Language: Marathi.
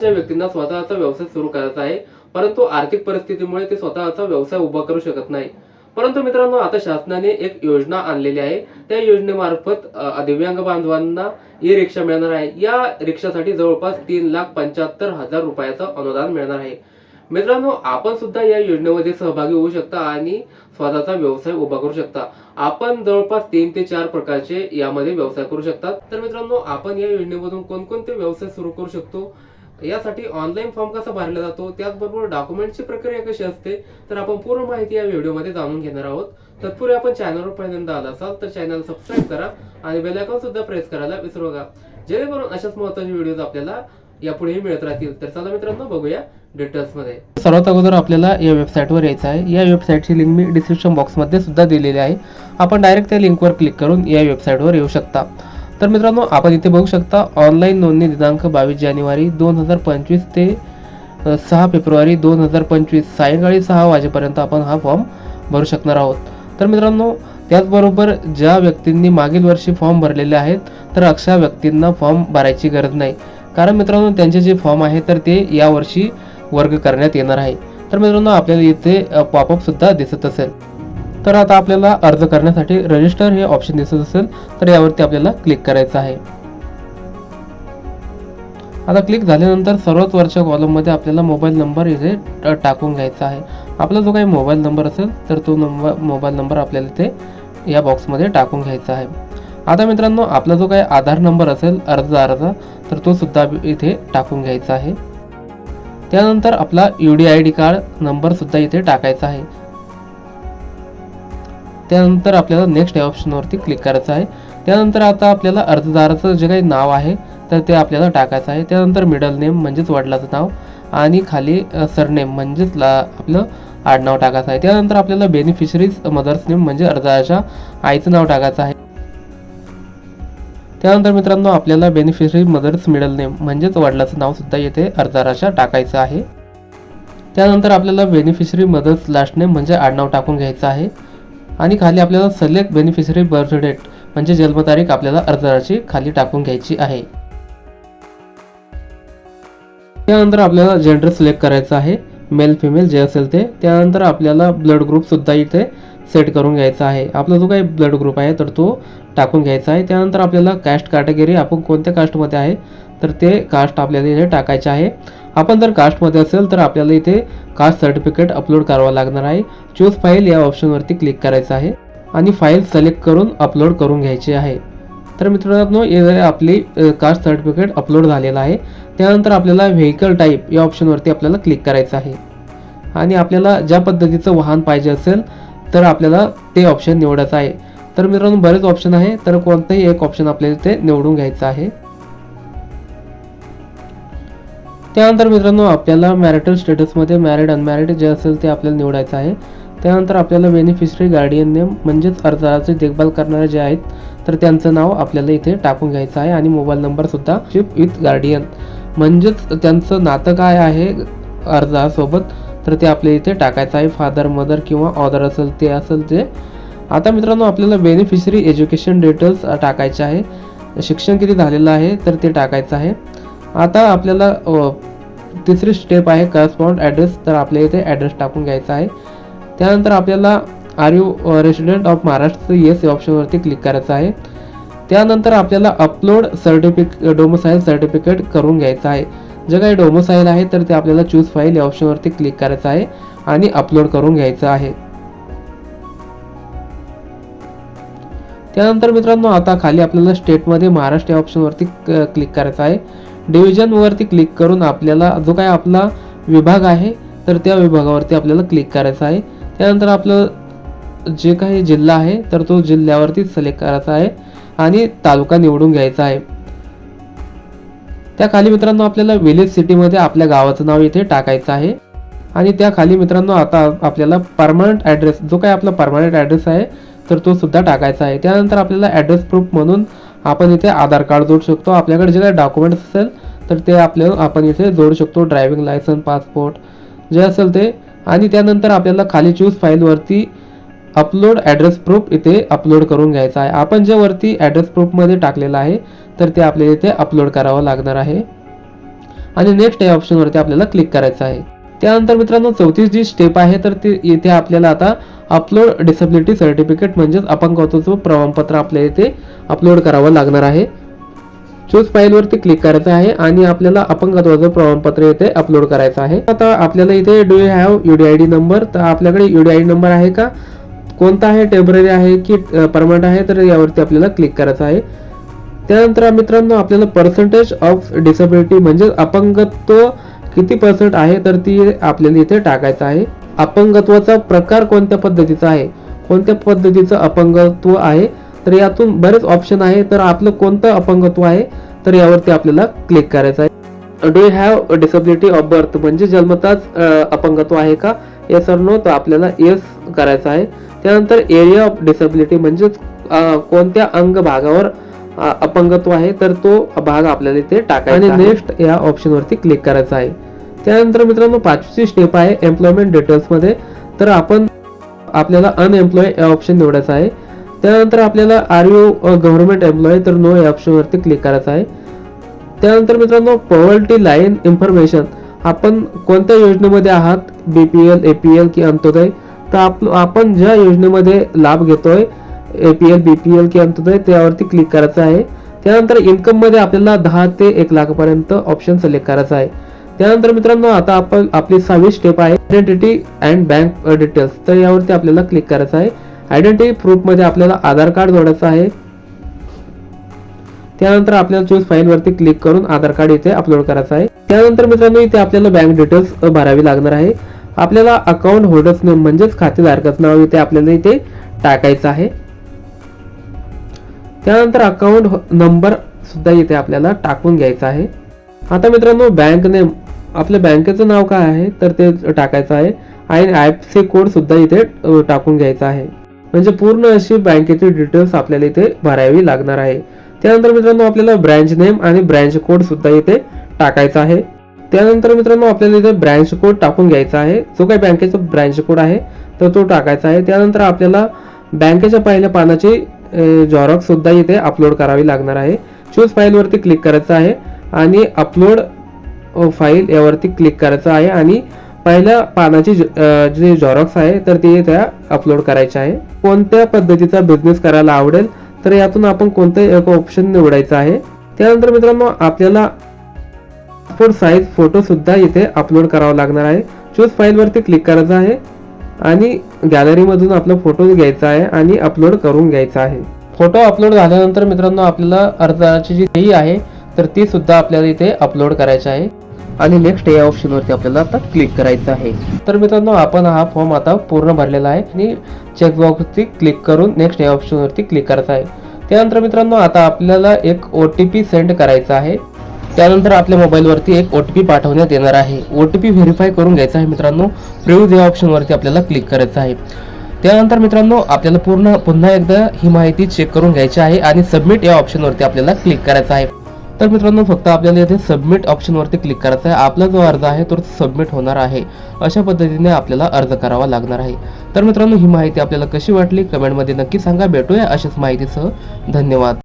त्या व्यक्तींना स्वतःचा व्यवसाय सुरू करायचा आहे. परंतु आर्थिक परिस्थितीमुळे ते स्वतःचा व्यवसाय उभा करू शकत नाही. परंतु मित्रांनो आता शासनाने एक योजना आणलेली आहे. त्या योजनेमार्फत दिव्यांग बांधवांना ई रिक्षा मिळणार आहे. या रिक्षासाठी जवळपास तीन लाख पंच्याहत्तर हजार रुपयाचं अनुदान मिळणार आहे. मित्रांनो आपण सुद्धा या योजनेमध्ये सहभागी होऊ शकता आणि स्वतःचा व्यवसाय उभा करू शकता. आपण जवळपास तीन ते चार प्रकारचे यामध्ये व्यवसाय करू शकता. तर मित्रांनो आपण या योजनेमधून कोणकोणते व्यवसाय सुरू करू शकतो? यासाठी ऑनलाईन फॉर्म कसा भरला जातो त्याचबरोबर डॉक्युमेंटची प्रक्रिया कशी असते तर आपण पूर्ण माहिती या व्हिडिओमध्ये जाणून घेणार आहोत. तत्पूर्वी आपण चॅनलवर पहिल्यांदा आला असाल तर चॅनल सबस्क्राईब करा आणि बेलायकॉन सुद्धा प्रेस करायला विसरू नका. जेणेकरून अशाच महत्त्वाचे व्हिडिओज आपल्याला यापुढेही मिळत राहतील. तर चला मित्रांनो बघूया डिटेल्समध्ये सर्वात अगोदर आपल्याला या वेबसाईटवर यायचं आहे. या वेबसाईटची लिंक मी डिस्क्रिप्शन बॉक्समध्ये सुद्धा दिलेली आहे. आपण डायरेक्ट त्या लिंकवर क्लिक करून या वेबसाईटवर येऊ शकता. तर मित्रांनो आपण इथे बघू शकता ऑनलाईन नोंदणी दिनांक बावीस जानेवारी दोन हजार पंचवीस ते सहा फेब्रुवारी दोन हजार पंचवीस सायंकाळी सहा वाजेपर्यंत आपण हा फॉर्म भरू शकणार आहोत. तर मित्रांनो त्याचबरोबर ज्या व्यक्तींनी मागील वर्षी फॉर्म भरलेले आहेत तर अशा व्यक्तींना फॉर्म भरायची गरज नाही. कारण मित्रांनो त्यांचे जे फॉर्म आहे तर ते यावर्षी वर्ग करण्यात येणार आहे. तर मित्रांनो आपल्याला इथे पॉपअप सुद्धा दिसत असेल. तर आता आपल्याला अर्ज करण्यासाठी रजिस्टर हे ऑप्शन दिसत असेल तर यावरती आपल्याला क्लिक करायचं आहे. आता क्लिक झाल्यानंतर सर्वात वरच्या कॉलममध्ये आपल्याला मोबाईल नंबर इथे टाकून घ्यायचा आहे. आपला जो काही मोबाईल नंबर असेल तर तो नंबर मोबाईल नंबर आपल्याला इथे या बॉक्समध्ये टाकून घ्यायचा आहे. आता मित्रांनो आपला जो काही आधार नंबर असेल अर्जदाराचा तर तो सुद्धा इथे टाकून घ्यायचा आहे. त्यानंतर आपला U D I D card नंबरसुद्धा इथे टाकायचा आहे. त्यानंतर आपल्याला नेक्स्ट या ऑप्शनवरती क्लिक करायचं आहे. त्यानंतर आता आपल्याला अर्जदाराचं जे काही नाव आहे तर ते आपल्याला टाकायचं आहे. त्यानंतर मिडल नेम म्हणजेच वडिलाचं नाव आणि खाली सरनेम म्हणजेच ला आपलं आडनाव टाकायचं आहे. त्यानंतर आपल्याला बेनिफिशरीज मदर्स नेम म्हणजे अर्जदाराच्या आईचं नाव टाकायचं आहे. त्यानंतर मित्रांनो आपल्याला बेनिफिशरी मदर्स मिडल नेम म्हणजेच वडिलाचं नावसुद्धा येथे अर्जदाराच्या टाकायचं आहे. त्यानंतर आपल्याला बेनिफिशरी मदर्स लास्ट नेम म्हणजे आडनाव टाकून घ्यायचं आहे. आणि खाली आपल्याला सिलेक्ट बेनिफिशरी बर्थ डेट म्हणजे जन्मतारीख आपल्याला अर्जदाराची खाली टाकून घ्यायची आहे. त्यानंतर आपल्याला जेंडर सिलेक्ट करायचं आहे. मेल फिमेल जे असेल ते त्यानंतर आपल्याला ब्लड ग्रुप सुद्धा इथे सेट करून घ्यायचा आहे. आपला जो काही ब्लड ग्रुप आहे तर तो टाकून घ्यायचा आहे. त्यानंतर आपल्याला कास्ट कॅटेगरी आपण कोणत्या कास्टमध्ये आहे तर ते कास्ट आपल्याला इथे टाकायचे आहे. आपण जर कास्टमध्ये असेल तर आपल्याला इथे कास्ट सर्टिफिकेट अपलोड करावं लागणार आहे. चूज फाईल या ऑप्शनवरती क्लिक करायचं आहे आणि फाईल सिलेक्ट करून अपलोड करून घ्यायची आहे. तर मित्रांनो हे आपली कास्ट सर्टिफिकेट अपलोड झालेलं आहे त्यानंतर आपल्याला व्हेकल टाईप या ऑप्शनवरती आपल्याला क्लिक करायचं आहे. आणि आपल्याला ज्या पद्धतीचं वाहन पाहिजे असेल तर आपल्याला ते ऑप्शन निवडायचं आहे. तर मित्रांनो बरेच ऑप्शन आहे तर कोणतंही एक ऑप्शन आपल्याला ते निवडून घ्यायचं आहे. त्यानंतर मित्रांनो आपल्याला मॅरिटल स्टेटसमध्ये मॅरिड अनमॅरिड जे असेल ते आपल्याला निवडायचं आहे. त्यानंतर आपल्याला बेनिफिशरी गार्डियन नेम म्हणजेच अर्जाची देखभाल करणारे जे आहेत तर त्यांचं नाव आपल्याला इथे टाकून घ्यायचं आहे आणि मोबाईल नंबरसुद्धा शिप विथ गार्डियन म्हणजेच त्यांचं नातं काय आहे अर्जासोबत तर ते आपल्या इथे टाकायचं आहे फादर मदर किंवा ऑदर असेल ते असेल ते. आता मित्रांनो आपल्याला बेनिफिशरी एज्युकेशन डिटेल्स टाकायचे आहे. शिक्षण किती झालेलं आहे तर ते टाकायचं आहे. आता आपल्याला तिसरी स्टेप आहे करस्पॉन्ड ॲड्रेस तर आपल्या इथे ॲड्रेस टाकून घ्यायचा आहे. त्यानंतर आपल्याला are you resident of Maharashtra yes या ऑप्शनवरती क्लिक करायचं आहे. त्यानंतर आपल्याला अपलोड सर्टिफिक डोमोसाईल सर्टिफिकेट करून घ्यायचं आहे. जे काही डोमोसाईल आहे तर ते आपल्याला चूज फाईल या ऑप्शनवरती क्लिक करायचं आहे आणि अपलोड करून घ्यायचं आहे. त्यानंतर मित्रांनो आता खाली आपल्याला स्टेटमध्ये महाराष्ट्र या ऑप्शनवरती क्लिक करायचं आहे. डिव्हिजनवरती क्लिक करून आपल्याला जो काय आपला विभाग आहे तर त्या विभागावरती आपल्याला क्लिक करायचा आहे. त्यानंतर आपलं जे काही जिल्हा आहे तर तो जिल्ह्यावरती सिलेक्ट करायचा आहे आणि तालुका निवडून घ्यायचा आहे. त्या खाली मित्रांनो आपल्याला विलेज सिटीमध्ये आपल्या गावाचं नाव इथे टाकायचं आहे. आणि त्या खाली मित्रांनो आता आपल्याला परमनंट ॲड्रेस जो काय आपला परमनंट ॲड्रेस आहे तर तो सुद्धा टाकायचा आहे. त्यानंतर आपल्याला ॲड्रेस प्रूफ म्हणून आपण इथे आधार कार्ड जोडू शकतो. आपल्याकडे जे काही डॉक्युमेंट्स असेल तर ते आपल्या आपण इथे जोडू शकतो. ड्रायव्हिंग लायसन्स पासपोर्ट जे असेल ते. आणि त्यानंतर आपल्याला खाली चूज फाईलवरती अपलोड ॲड्रेस प्रूफ इथे अपलोड करून घ्यायचा आहे. आपण जे वरती ॲड्रेस प्रूफमध्ये टाकलेलं आहे तर ते आपल्याला इथे अपलोड करावं लागणार आहे. आणि नेक्स्ट या ऑप्शनवरती आपल्याला क्लिक करायचं आहे. त्यानंतर मित्रांनो चौतीस जी स्टेप आहे तर ते इथे आपल्याला आता अपलोड डिसेबिलिटी सर्टिफिकेट म्हणजेच अपंगत्वाचं प्रमाणपत्र आपल्या इथे अपलोड करावं लागणार आहे. चूज फाईलवरती क्लिक करायचं आहे आणि आपल्याला अपंगत्वाचं प्रमाणपत्र इथे अपलोड करायचं आहे. आता आपल्याला इथे do you have UDID D number तर आपल्याकडे युडीआयडी डी नंबर आहे का? कोणता आहे? टेंपररी आहे की परमनंट आहे? तर यावरती आपल्याला क्लिक करायचं आहे. त्यानंतर मित्रांनो आपल्याला पर्सेंटेज ऑफ डिसेबिलिटी म्हणजे अपंगत्व किती पर्सेंट आहे तर ती आपल्याला इथे टाकायचं आहे. अपंगत्वाचा प्रकार कोणत्या पद्धतीचा आहे? कोणत्या पद्धतीचं अपंगत्व आहे? तर यातून बरेच ऑप्शन आहे. तर आपलं कोणतं अपंगत्व आहे? तर यावरती आपल्याला क्लिक करायचं आहे. Do have disability of birth म्हणजे जन्मताच अपंगत्व आहे का? येस और नो तर आपल्याला येस करायचं आहे. त्यानंतर एरिया ऑफ डिसेबिलिटी म्हणजेच कोणत्या अंग भागावर अपंगत्व आहे तर तो भाग आपल्याला इथे टाकायचा आणि नेक्स्ट या ऑप्शन वरती क्लिक करायचं आहे. त्यानंतर मित्रांनो पाचवी स्टेप आहे एम्प्लॉयमेंट डिटेल्समध्ये. तर आपण आपल्याला अनएम्प्लॉय या ऑप्शन निवडायचा आहे. त्यानंतर आपल्याला आर यू गव्हर्नमेंट एम्प्लॉय तर नो या ऑप्शन वरती क्लिक करायचं आहे. त्यानंतर मित्रांनो पॉवर्टी लाईन इन्फॉर्मेशन आपण कोणत्या योजनेमध्ये आहात? बीपीएल एपीएल की अंत्योदय. तर आप आपण ज्या योजनेमध्ये लाभ घेतोय एपीएल बीपीएल के अंतर्गत त्यावरती क्लिक करायचं आहे. त्यानंतर इन्कममध्ये आपल्याला दहा ते एक लाखापर्यंत ऑप्शन सिलेक्ट करायचा आहे. त्यानंतर मित्रांनो आता आपण आपली सहावी स्टेप आहे आयडेंटिटी अँड बँक डिटेल्स तर यावरती आपल्याला क्लिक करायचं आहे. आयडेंटिटी प्रूफमध्ये आपल्याला आधार कार्ड जोडायचं आहे. त्यानंतर आपल्याला चूज फाईलवरती क्लिक करून आधार कार्ड इथे अपलोड करायचं आहे. त्यानंतर मित्रांनो इथे आपल्याला बँक डिटेल्स भरावी लागणार आहे. आपल्याला अकाउंट होल्डर्स नेम म्हणजेच खातेधारकाचं नाव इथे आपल्याला इथे टाकायचं आहे. त्यानंतर अकाउंट नंबर सुद्धा इथे आपल्याला टाकून घ्यायचा आहे. आता मित्रांनो बँक नेम आपल्या बँकेचं नाव काय आहे? तर ते टाकायचं आहे. आणि आय एफ सी कोड सुद्धा इथे टाकून घ्यायचा आहे. म्हणजे पूर्ण अशी बँकेची डिटेल्स आपल्याला इथे भरावी लागणार आहे. त्यानंतर मित्रांनो आपल्याला ब्रँच नेम आणि ब्रँच कोड सुद्धा इथे टाकायचा आहे. त्यानंतर मित्रांनो आपल्याला इथे ब्रँच कोड टाकून घ्यायचा आहे. जो काही बँकेचा ब्रँच कोड आहे तर तो टाकायचा आहे. त्यानंतर आपल्याला बँकेच्या पहिल्या पानाची झॉरॉक्स सुद्धा इथे अपलोड करावी लागणार आहे. चूज फाईलवरती क्लिक करायचं आहे आणि अपलोड फाईल यावरती क्लिक करायचं आहे आणि पहिल्या पानाची ज- जे झॉरॉक्स आहे तर ते त्या अपलोड करायचे आहे. कोणत्या पद्धतीचा बिझनेस करायला आवडेल तर यातून आपण कोणतं एक ऑप्शन निवडायचं आहे. त्यानंतर मित्रांनो आपल्याला पासपोर्ट साईज फोटो सुद्धा इथे अपलोड करावा लागणार आहे. चूज फाईलवरती क्लिक करायचं आहे. आणि गॅलरीमधून आपला फोटो घ्यायचा आहे आणि अपलोड करून घ्यायचा आहे. फोटो अपलोड झाल्यानंतर मित्रांनो आपल्याला अर्जाची जी फी आहे तर ती सुद्धा आपल्याला इथे अपलोड करायची आहे. आणि नेक्स्ट या ऑप्शनवरती आपल्याला आता क्लिक करायचं आहे. तर मित्रांनो आपण हा फॉर्म आता पूर्ण भरलेला आहे आणि चेकबॉक्सवरती क्लिक करून नेक्स्ट या ऑप्शनवरती क्लिक करायचं आहे. त्यानंतर मित्रांनो आता आपल्याला एक ओ टी पी सेंड करायचा आहे. त्यानंतर आपल्या मोबाईलवरती एक ओ टी पी पाठवण्यात येणार आहे. ओ टी पी व्हेरीफाय करून घ्यायचा आहे मित्रांनो. प्रिव्ह्यू या ऑप्शनवरती आपल्याला क्लिक करायचं आहे. त्यानंतर मित्रांनो आपल्याला पूर्ण पुन्हा एकदा ही माहिती चेक करून घ्यायची आहे आणि सबमिट या ऑप्शनवरती आपल्याला क्लिक करायचं आहे. तर मित्रांनो फक्त आपल्याला इथे सबमिट ऑप्शनवरती क्लिक करायचं आहे. आपला जो अर्ज आहे तो सबमिट होणार आहे. अशा पद्धतीने आपल्याला अर्ज करावा लागणार आहे. तर मित्रांनो ही माहिती आपल्याला कशी वाटली? कमेंटमध्ये नक्की सांगा. भेटूया अशाच माहितीसह. धन्यवाद.